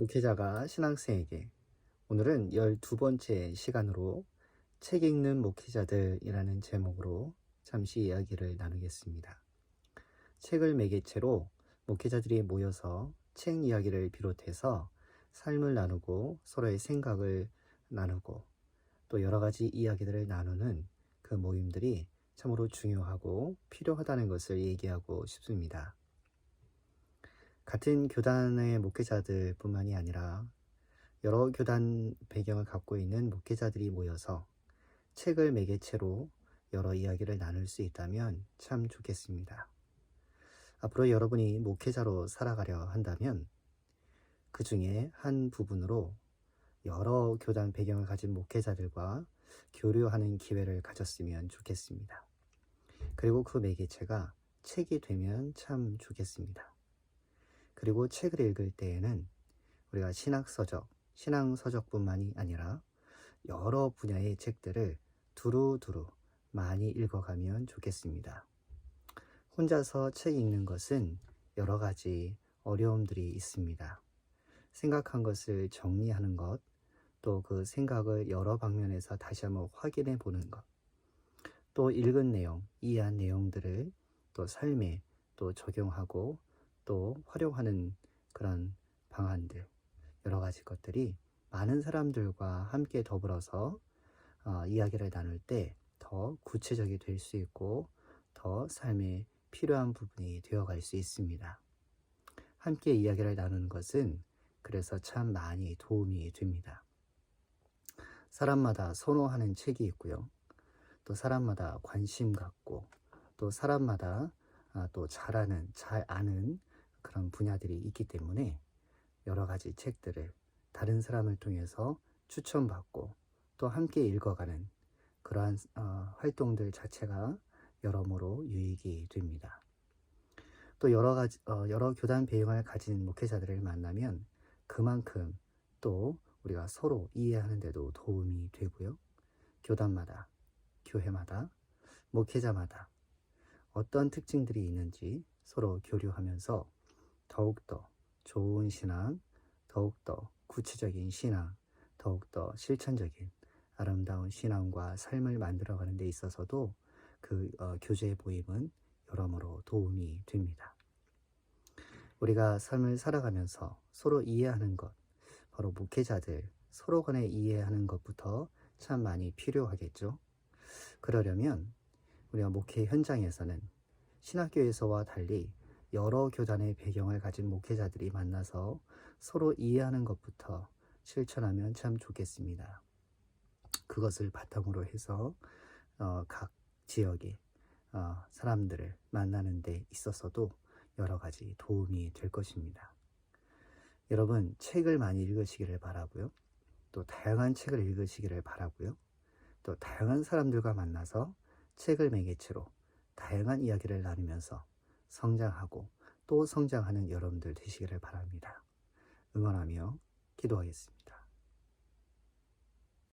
목회자가 신학생에게 오늘은 12번째 시간으로 책 읽는 목회자들이라는 제목으로 잠시 이야기를 나누겠습니다. 책을 매개체로 목회자들이 모여서 책 이야기를 비롯해서 삶을 나누고 서로의 생각을 나누고 또 여러 가지 이야기들을 나누는 그 모임들이 참으로 중요하고 필요하다는 것을 얘기하고 싶습니다. 같은 교단의 목회자들 뿐만이 아니라 여러 교단 배경을 갖고 있는 목회자들이 모여서 책을 매개체로 여러 이야기를 나눌 수 있다면 참 좋겠습니다. 앞으로 여러분이 목회자로 살아가려 한다면 그 중에 한 부분으로 여러 교단 배경을 가진 목회자들과 교류하는 기회를 가졌으면 좋겠습니다. 그리고 그 매개체가 책이 되면 참 좋겠습니다. 그리고 책을 읽을 때에는 우리가 신학서적, 신앙서적뿐만이 아니라 여러 분야의 책들을 두루두루 많이 읽어가면 좋겠습니다. 혼자서 책 읽는 것은 여러 가지 어려움들이 있습니다. 생각한 것을 정리하는 것, 또 그 생각을 여러 방면에서 다시 한번 확인해 보는 것, 또 읽은 내용, 이해한 내용들을 또 삶에 또 적용하고 또 활용하는 그런 방안들, 여러 가지 것들이 많은 사람들과 함께 더불어서 어, 이야기를 나눌 때 더 구체적이 될 수 있고 더 삶에 필요한 부분이 되어갈 수 있습니다. 함께 이야기를 나누는 것은 그래서 참 많이 도움이 됩니다. 사람마다 선호하는 책이 있고요. 또 사람마다 관심 갖고 또 사람마다 아, 또 잘하는, 잘 아는 그런 분야들이 있기 때문에 여러 가지 책들을 다른 사람을 통해서 추천받고 또 함께 읽어가는 그러한 어, 활동들 자체가 여러모로 유익이 됩니다. 또 여러 가지 어, 여러 교단 배경을 가진 목회자들을 만나면 그만큼 또 우리가 서로 이해하는데도 도움이 되고요. 교단마다, 교회마다, 목회자마다 어떤 특징들이 있는지 서로 교류하면서 더욱더 좋은 신앙, 더욱더 구체적인 신앙, 더욱더 실천적인 아름다운 신앙과 삶을 만들어가는 데 있어서도 그 어, 교제 모임은 여러모로 도움이 됩니다. 우리가 삶을 살아가면서 서로 이해하는 것, 바로 목회자들 서로 간에 이해하는 것부터 참 많이 필요하겠죠. 그러려면 우리가 목회 현장에서는 신학교에서와 달리 여러 교단의 배경을 가진 목회자들이 만나서 서로 이해하는 것부터 실천하면 참 좋겠습니다. 그것을 바탕으로 해서 어, 각 지역의 어, 사람들을 만나는 데 있어서도 여러 가지 도움이 될 것입니다. 여러분 책을 많이 읽으시기를 바라고요. 또 다양한 책을 읽으시기를 바라고요. 또 다양한 사람들과 만나서 책을 매개체로 다양한 이야기를 나누면서 성장하고 또 성장하는 여러분들 되시기를 바랍니다. 응원하며 기도하겠습니다.